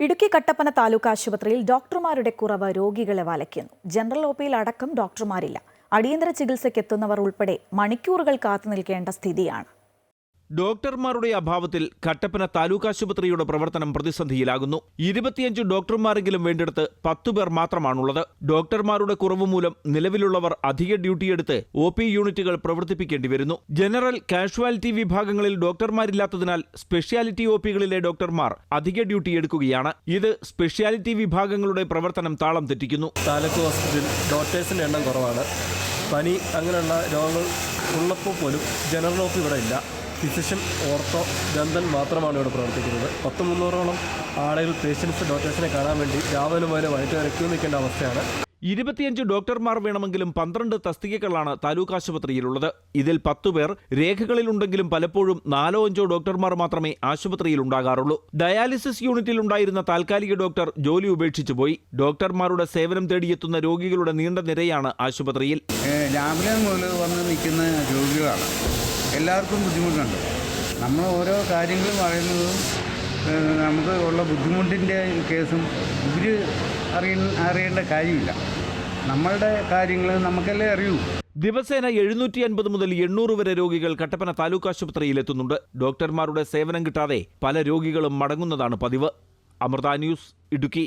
ഇടുക്കി കട്ടപ്പന താലൂക്ക് ആശുപത്രിയിൽ ഡോക്ടർമാരുടെ കുറവ് രോഗികളെ വലയ്ക്കുന്നു. ജനറൽ ഒ അടക്കം ഡോക്ടർമാരില്ല. അടിയന്തര ചികിത്സയ്ക്ക് എത്തുന്നവർ ഉൾപ്പെടെ മണിക്കൂറുകൾ കാത്തു നിൽക്കേണ്ട സ്ഥിതിയാണ്. ഡോക്ടർമാരുടെ അഭാവത്തിൽ കട്ടപ്പന താലൂക്ക് ആശുപത്രിയുടെ പ്രവർത്തനം പ്രതിസന്ധിയിലാകുന്നു. ഇരുപത്തിയഞ്ച് ഡോക്ടർമാരെങ്കിലും വേണ്ടെടുത്ത് പത്തുപേർ മാത്രമാണുള്ളത്. ഡോക്ടർമാരുടെ കുറവ് മൂലം നിലവിലുള്ളവർ അധിക ഡ്യൂട്ടിയെടുത്ത് ഒ പി യൂണിറ്റുകൾ പ്രവർത്തിപ്പിക്കേണ്ടി വരുന്നു. ജനറൽ കാഷ്വാലിറ്റി വിഭാഗങ്ങളിൽ ഡോക്ടർമാരില്ലാത്തതിനാൽ സ്പെഷ്യാലിറ്റി ഒ പികളിലെ ഡോക്ടർമാർ അധിക ഡ്യൂട്ടി എടുക്കുകയാണ്. ഇത് സ്പെഷ്യാലിറ്റി വിഭാഗങ്ങളുടെ പ്രവർത്തനം താളം തെറ്റിക്കുന്നു. താലൂക്ക് ഹോസ്പിറ്റലിൽ ഡോക്ടേഴ്സിന്റെ എണ്ണം കുറവാണ്. പനി അങ്ങനെയുള്ള രോഗങ്ങൾ ഉള്ളപ്പോൾ പോലും ജനറൽ ഓഫ് ഇവിടെ ഇല്ല. ഫിസിഷ്യൻ ഓർത്തോ ദന്തൻ മാത്രമാണ് ഇവിടെ പ്രവർത്തിക്കുന്നത്. പത്ത് മുന്നൂറോളം ആളുകൾ പേഷ്യൻസ് ഡോക്ടേഴ്സിനെ കാണാൻ വേണ്ടി രാവിലെ വരെ വൈകിട്ട് വരെ ക്യൂ നിൽക്കേണ്ട അവസ്ഥയാണ്. ഇരുപത്തിയഞ്ച് ഡോക്ടർമാർ വേണമെങ്കിലും പന്ത്രണ്ട് തസ്തികകളാണ് താലൂക്ക് ആശുപത്രിയിലുള്ളത്. ഇതിൽ പത്തുപേർ രേഖകളിലുണ്ടെങ്കിലും പലപ്പോഴും നാലോ അഞ്ചോ ഡോക്ടർമാർ മാത്രമേ ആശുപത്രിയിൽ ഉണ്ടാകാറുള്ളൂ ഡയാലിസിസ് യൂണിറ്റിൽ ഉണ്ടായിരുന്ന താൽക്കാലിക ഡോക്ടർ ജോലി ഉപേക്ഷിച്ചു പോയി. ഡോക്ടർമാരുടെ സേവനം തേടിയെത്തുന്ന രോഗികളുടെ നീണ്ട നിരയാണ് ആശുപത്രിയിൽ. രാവിലെ മുതൽ വന്ന് നിൽക്കുന്ന രോഗികളാണ്. എല്ലാവർക്കും ബുദ്ധിമുട്ടുണ്ട്. നമ്മൾ ഓരോ കാര്യങ്ങൾ പറയുന്നതും നമുക്ക് ഉള്ള ബുദ്ധിമുട്ടിന്റെ കേസും ഇവർ അറിയ അറിയേണ്ട കാര്യമില്ല. നമ്മളുടെ കാര്യങ്ങൾ നമുക്കല്ലേ അറിയൂ. ദിവസേന എഴുന്നൂറ്റി അൻപത് മുതൽ എണ്ണൂറ് വരെ രോഗികൾ കട്ടപ്പന താലൂക്ക് ആശുപത്രിയിൽ എത്തുന്നുണ്ട്. ഡോക്ടർമാരുടെ സേവനം കിട്ടാതെ പല രോഗികളും മടങ്ങുന്നതാണ് പതിവ്. അമൃത ന്യൂസ് ഇടുക്കി.